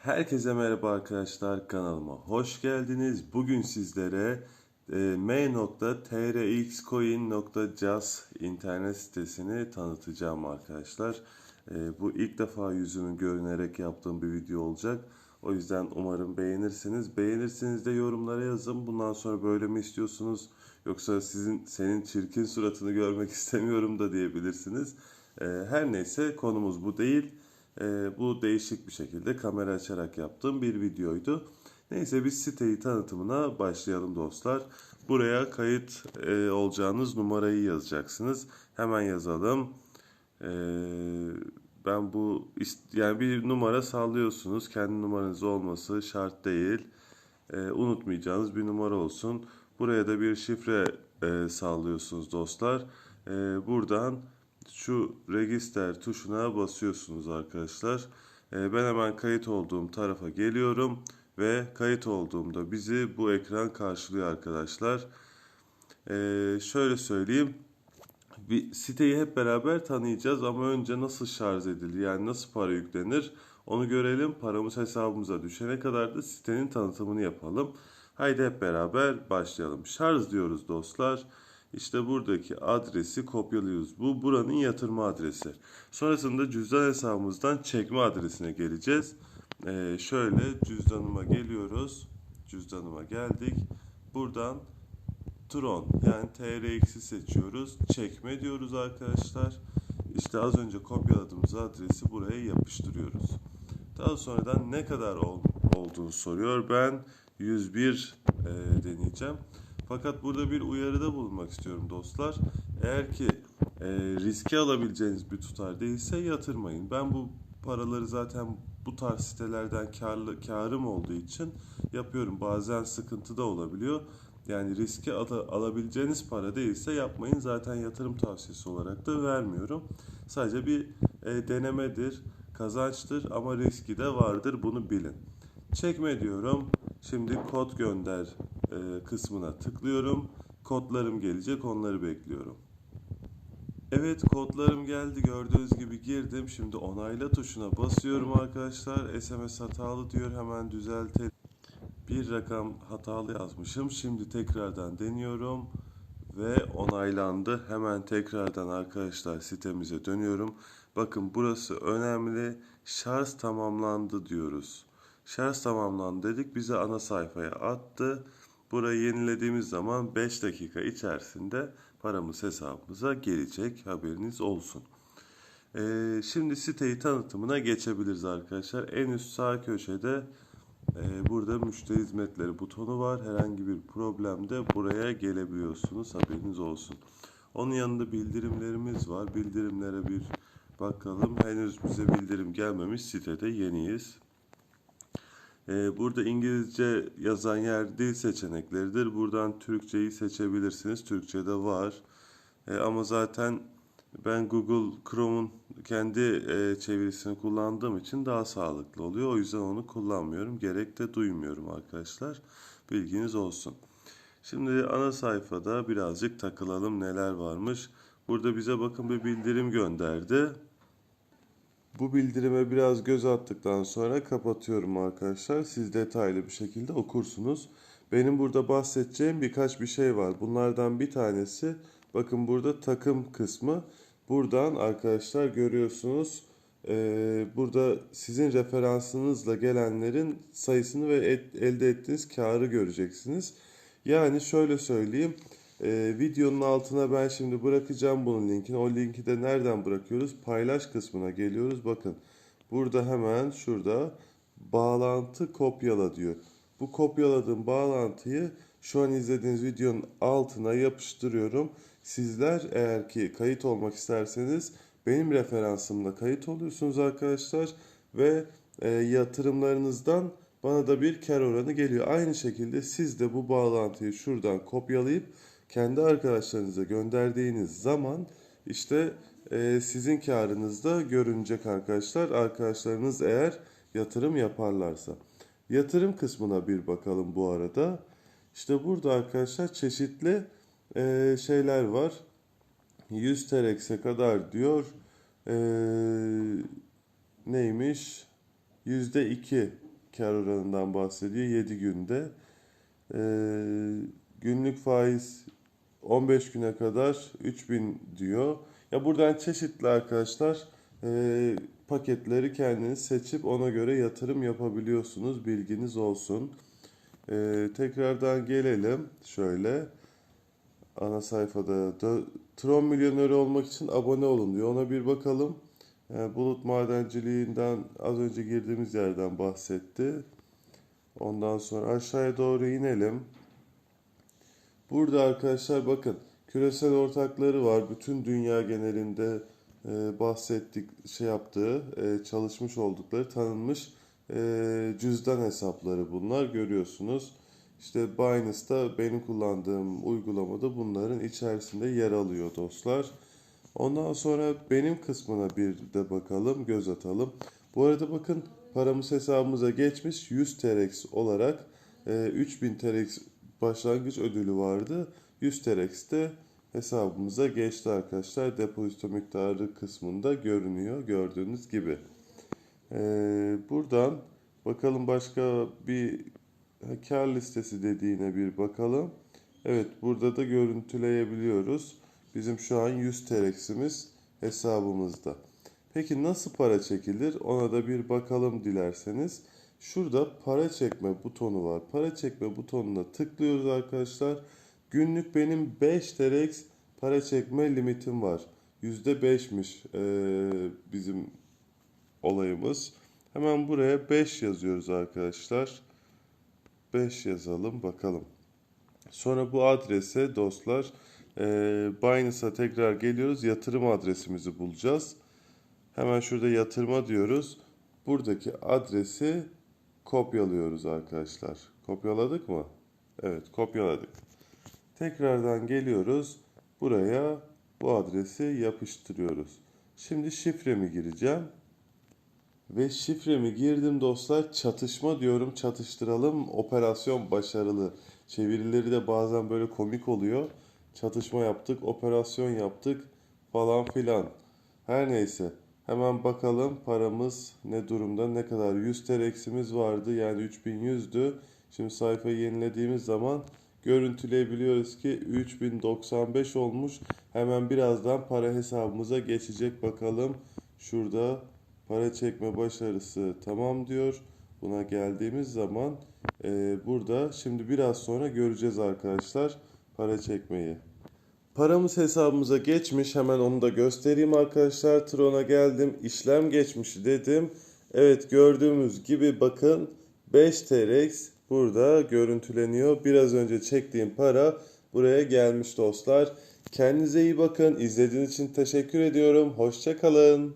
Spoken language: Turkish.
Herkese merhaba arkadaşlar kanalıma hoş geldiniz. Bugün sizlere e, m.trxcoin.jazz internet sitesini tanıtacağım arkadaşlar. E, bu ilk defa yüzümü görünerek yaptığım bir video olacak. O yüzden umarım beğenirsiniz. Beğenirseniz de yorumlara yazın. Bundan sonra böyle mi istiyorsunuz? Yoksa sizin senin çirkin suratını görmek istemiyorum da diyebilirsiniz. E, her neyse konumuz bu değil. Ee, bu değişik bir şekilde kamera açarak yaptığım bir videoydu. Neyse biz siteyi tanıtımına başlayalım dostlar. Buraya kayıt e, olacağınız numarayı yazacaksınız. Hemen yazalım. Ee, ben bu yani bir numara sallıyorsunuz. Kendi numaranız olması şart değil. Ee, unutmayacağınız bir numara olsun. Buraya da bir şifre e, sallıyorsunuz dostlar. Ee, buradan şu register tuşuna basıyorsunuz arkadaşlar. Ee, ben hemen kayıt olduğum tarafa geliyorum ve kayıt olduğumda bizi bu ekran karşılıyor arkadaşlar. Ee, şöyle söyleyeyim. Bir siteyi hep beraber tanıyacağız ama önce nasıl şarj edilir yani nasıl para yüklenir onu görelim. Paramız hesabımıza düşene kadar da sitenin tanıtımını yapalım. Haydi hep beraber başlayalım. Şarj diyoruz dostlar. İşte buradaki adresi kopyalıyoruz. Bu buranın yatırma adresi. Sonrasında cüzdan hesabımızdan çekme adresine geleceğiz. Ee, şöyle cüzdanıma geliyoruz. Cüzdanıma geldik. Buradan Tron yani TRX'i seçiyoruz. Çekme diyoruz arkadaşlar. İşte az önce kopyaladığımız adresi buraya yapıştırıyoruz. Daha sonradan ne kadar ol, olduğunu soruyor. Ben 101 e, deneyeceğim. Fakat burada bir uyarıda bulunmak istiyorum dostlar. Eğer ki e, riske alabileceğiniz bir tutar değilse yatırmayın. Ben bu paraları zaten bu tarz sitelerden karlı karım olduğu için yapıyorum. Bazen sıkıntı da olabiliyor. Yani riske ala- alabileceğiniz para değilse yapmayın. Zaten yatırım tavsiyesi olarak da vermiyorum. Sadece bir e, denemedir, kazançtır ama riski de vardır. Bunu bilin. Çekme diyorum. Şimdi kod gönder kısmına tıklıyorum. Kodlarım gelecek, onları bekliyorum. Evet kodlarım geldi gördüğünüz gibi girdim. Şimdi onayla tuşuna basıyorum arkadaşlar. SMS hatalı diyor hemen düzeltelim. Bir rakam hatalı yazmışım. Şimdi tekrardan deniyorum ve onaylandı. Hemen tekrardan arkadaşlar sitemize dönüyorum. Bakın burası önemli. Şarj tamamlandı diyoruz. Şarj tamamlandı dedik bize ana sayfaya attı. Burayı yenilediğimiz zaman 5 dakika içerisinde paramız hesabımıza gelecek haberiniz olsun. Ee, şimdi siteyi tanıtımına geçebiliriz arkadaşlar. En üst sağ köşede e, burada müşteri hizmetleri butonu var. Herhangi bir problemde buraya gelebiliyorsunuz haberiniz olsun. Onun yanında bildirimlerimiz var. Bildirimlere bir bakalım. Henüz bize bildirim gelmemiş. Sitede yeniyiz. Ee, Burada İngilizce yazan yer dil seçenekleridir. Buradan Türkçeyi seçebilirsiniz. Türkçe'de var. Ee, Ama zaten ben Google Chrome'un kendi e, çevirisini kullandığım için daha sağlıklı oluyor. O yüzden onu kullanmıyorum. Gerek de duymuyorum arkadaşlar. Bilginiz olsun. Şimdi ana sayfada birazcık takılalım neler varmış. Burada bize bakın bir bildirim gönderdi. Bu bildirime biraz göz attıktan sonra kapatıyorum arkadaşlar. Siz detaylı bir şekilde okursunuz. Benim burada bahsedeceğim birkaç bir şey var. Bunlardan bir tanesi bakın burada takım kısmı. Buradan arkadaşlar görüyorsunuz. eee, burada sizin referansınızla gelenlerin sayısını ve elde ettiğiniz karı göreceksiniz. Yani şöyle söyleyeyim. Ee, videonun altına ben şimdi bırakacağım bunun linkini. O linki de nereden bırakıyoruz? Paylaş kısmına geliyoruz. Bakın burada hemen şurada bağlantı kopyala diyor. Bu kopyaladığım bağlantıyı şu an izlediğiniz videonun altına yapıştırıyorum. Sizler eğer ki kayıt olmak isterseniz benim referansımla kayıt oluyorsunuz arkadaşlar ve e, yatırımlarınızdan bana da bir kar oranı geliyor. Aynı şekilde siz de bu bağlantıyı şuradan kopyalayıp kendi arkadaşlarınıza gönderdiğiniz zaman işte e, sizin karınız da görünecek arkadaşlar. Arkadaşlarınız eğer yatırım yaparlarsa. Yatırım kısmına bir bakalım bu arada. İşte burada arkadaşlar çeşitli e, şeyler var. 100 TRX'e kadar diyor. E, neymiş? %2 kar oranından bahsediyor 7 günde. Ee, günlük faiz 15 güne kadar 3000 diyor. Ya buradan çeşitli arkadaşlar e, paketleri kendiniz seçip ona göre yatırım yapabiliyorsunuz. Bilginiz olsun. Ee, tekrardan gelelim şöyle ana sayfada Dö- Tron milyoner olmak için abone olun diyor. Ona bir bakalım. Ee, bulut madenciliğinden az önce girdiğimiz yerden bahsetti. Ondan sonra aşağıya doğru inelim. Burada arkadaşlar bakın küresel ortakları var. Bütün dünya genelinde e, bahsettik şey yaptığı, e, çalışmış oldukları tanınmış e, cüzdan hesapları bunlar görüyorsunuz. İşte Binance'da benim kullandığım uygulamada bunların içerisinde yer alıyor dostlar. Ondan sonra benim kısmına bir de bakalım, göz atalım. Bu arada bakın paramız hesabımıza geçmiş 100 TRX olarak e, 3000 TRX başlangıç ödülü vardı. 100 TRX de hesabımıza geçti arkadaşlar. Depozito miktarı kısmında görünüyor gördüğünüz gibi. Ee, buradan bakalım başka bir kar listesi dediğine bir bakalım. Evet burada da görüntüleyebiliyoruz. Bizim şu an 100 TRX'imiz hesabımızda. Peki nasıl para çekilir? Ona da bir bakalım dilerseniz. Şurada para çekme butonu var. Para çekme butonuna tıklıyoruz arkadaşlar. Günlük benim 5 TRX para çekme limitim var. %5'miş ee, bizim olayımız. Hemen buraya 5 yazıyoruz arkadaşlar. 5 yazalım bakalım. Sonra bu adrese dostlar e, Binance'a tekrar geliyoruz. Yatırım adresimizi bulacağız. Hemen şurada yatırma diyoruz. Buradaki adresi kopyalıyoruz arkadaşlar. Kopyaladık mı? Evet kopyaladık. Tekrardan geliyoruz. Buraya bu adresi yapıştırıyoruz. Şimdi şifremi gireceğim. Ve şifremi girdim dostlar. Çatışma diyorum. Çatıştıralım. Operasyon başarılı. Çevirileri de bazen böyle komik oluyor. Çatışma yaptık, operasyon yaptık falan filan. Her neyse. Hemen bakalım paramız ne durumda, ne kadar 100 TRX'imiz vardı yani 3100'dü. Şimdi sayfayı yenilediğimiz zaman görüntüleyebiliyoruz ki 3095 olmuş. Hemen birazdan para hesabımıza geçecek bakalım. Şurada para çekme başarısı tamam diyor. Buna geldiğimiz zaman e, burada şimdi biraz sonra göreceğiz arkadaşlar para çekmeyi. Paramız hesabımıza geçmiş. Hemen onu da göstereyim arkadaşlar. Tron'a geldim. işlem geçmiş dedim. Evet gördüğümüz gibi bakın 5 TRX burada görüntüleniyor. Biraz önce çektiğim para buraya gelmiş dostlar. Kendinize iyi bakın. İzlediğiniz için teşekkür ediyorum. Hoşçakalın.